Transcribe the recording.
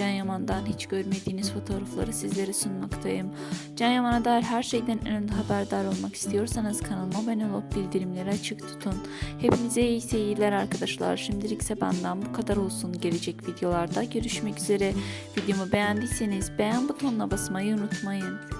Can Yaman'dan hiç görmediğiniz fotoğrafları sizlere sunmaktayım. Can Yaman'a dair her şeyden en önde haberdar olmak istiyorsanız kanalıma abone olup bildirimleri açık tutun. Hepinize iyi seyirler arkadaşlar. Şimdilik ise benden bu kadar olsun. Gelecek videolarda görüşmek üzere. Videomu beğendiyseniz beğen butonuna basmayı unutmayın.